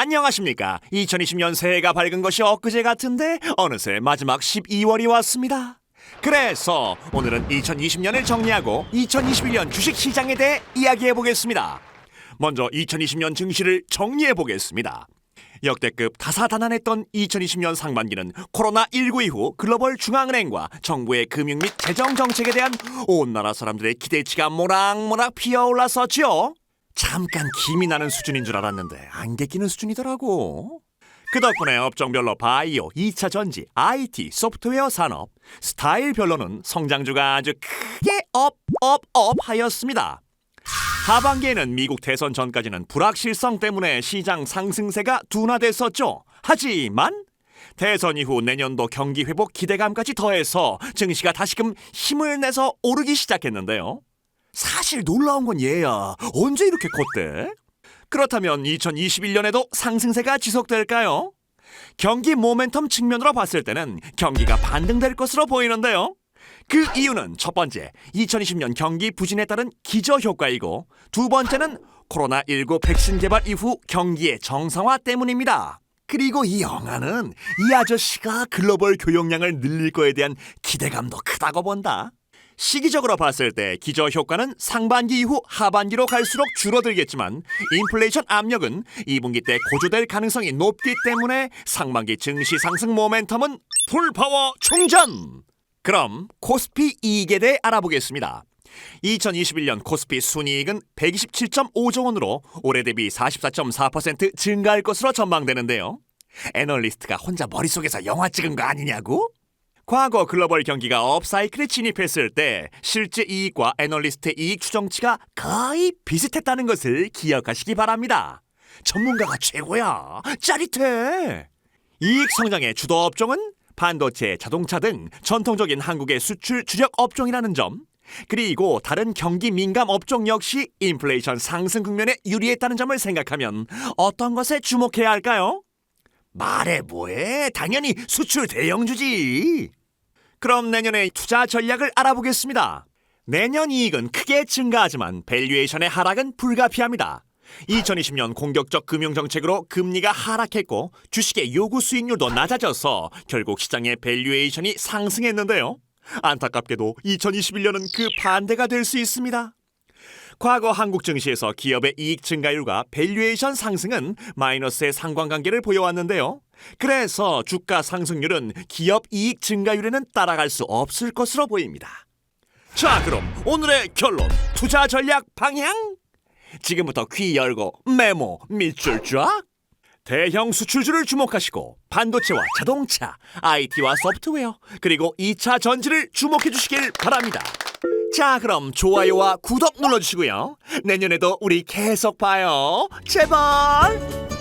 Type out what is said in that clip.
안녕하십니까. 2020년 새해가 밝은 것이 엊그제 같은데 어느새 마지막 12월이 왔습니다. 그래서 오늘은 2020년을 정리하고 2021년 주식 시장에 대해 이야기해 보겠습니다. 먼저 2020년 증시를 정리해 보겠습니다. 역대급 다사다난했던 2020년 상반기는 코로나19 이후 글로벌 중앙은행과 정부의 금융 및 재정 정책에 대한 온 나라 사람들의 기대치가 모락모락 피어올랐었지요. 잠깐 김이 나는 수준인 줄 알았는데 안개 끼는 수준이더라고. 그 덕분에 업종별로 바이오, 2차 전지, IT, 소프트웨어 산업, 스타일별로는 성장주가 아주 크게 업, 업, 업 하였습니다. 하반기에는 미국 대선 전까지는 불확실성 때문에 시장 상승세가 둔화됐었죠. 하지만 대선 이후 내년도 경기 회복 기대감까지 더해서 증시가 다시금 힘을 내서 오르기 시작했는데요. 사실 놀라운 건 얘야. 언제 이렇게 컸대? 그렇다면 2021년에도 상승세가 지속될까요? 경기 모멘텀 측면으로 봤을 때는 경기가 반등될 것으로 보이는데요. 그 이유는 첫 번째, 2020년 경기 부진에 따른 기저 효과이고 두 번째는 코로나19 백신 개발 이후 경기의 정상화 때문입니다. 그리고 이 영화는 이 아저씨가 글로벌 교역량을 늘릴 거에 대한 기대감도 크다고 본다. 시기적으로 봤을 때 기저 효과는 상반기 이후 하반기로 갈수록 줄어들겠지만 인플레이션 압력은 2분기 때 고조될 가능성이 높기 때문에 상반기 증시 상승 모멘텀은 풀파워 충전! 그럼 코스피 이익에 대해 알아보겠습니다. 2021년 코스피 순이익은 127.5조 원으로 올해 대비 44.4% 증가할 것으로 전망되는데요. 애널리스트가 혼자 머릿속에서 영화 찍은 거 아니냐고? 과거 글로벌 경기가 업사이클에 진입했을 때 실제 이익과 애널리스트의 이익 추정치가 거의 비슷했다는 것을 기억하시기 바랍니다. 전문가가 최고야. 짜릿해. 이익 성장의 주도 업종은 반도체, 자동차 등 전통적인 한국의 수출 주력 업종이라는 점, 그리고 다른 경기 민감 업종 역시 인플레이션 상승 국면에 유리했다는 점을 생각하면 어떤 것에 주목해야 할까요? 말해 뭐해? 당연히 수출 대형주지. 그럼 내년의 투자 전략을 알아보겠습니다. 내년 이익은 크게 증가하지만 밸류에이션의 하락은 불가피합니다. 2020년 공격적 금융 정책으로 금리가 하락했고 주식의 요구 수익률도 낮아져서 결국 시장의 밸류에이션이 상승했는데요. 안타깝게도 2021년은 그 반대가 될 수 있습니다. 과거 한국 증시에서 기업의 이익 증가율과 밸류에이션 상승은 마이너스의 상관관계를 보여왔는데요. 그래서 주가 상승률은 기업 이익 증가율에는 따라갈 수 없을 것으로 보입니다. 자, 그럼 오늘의 결론 투자 전략 방향? 지금부터 귀 열고 메모 밑줄 쫙. 대형 수출주를 주목하시고 반도체와 자동차, IT와 소프트웨어, 그리고 2차 전지를 주목해 주시길 바랍니다. 자, 그럼 좋아요와 구독 눌러주시고요. 내년에도 우리 계속 봐요. 제발.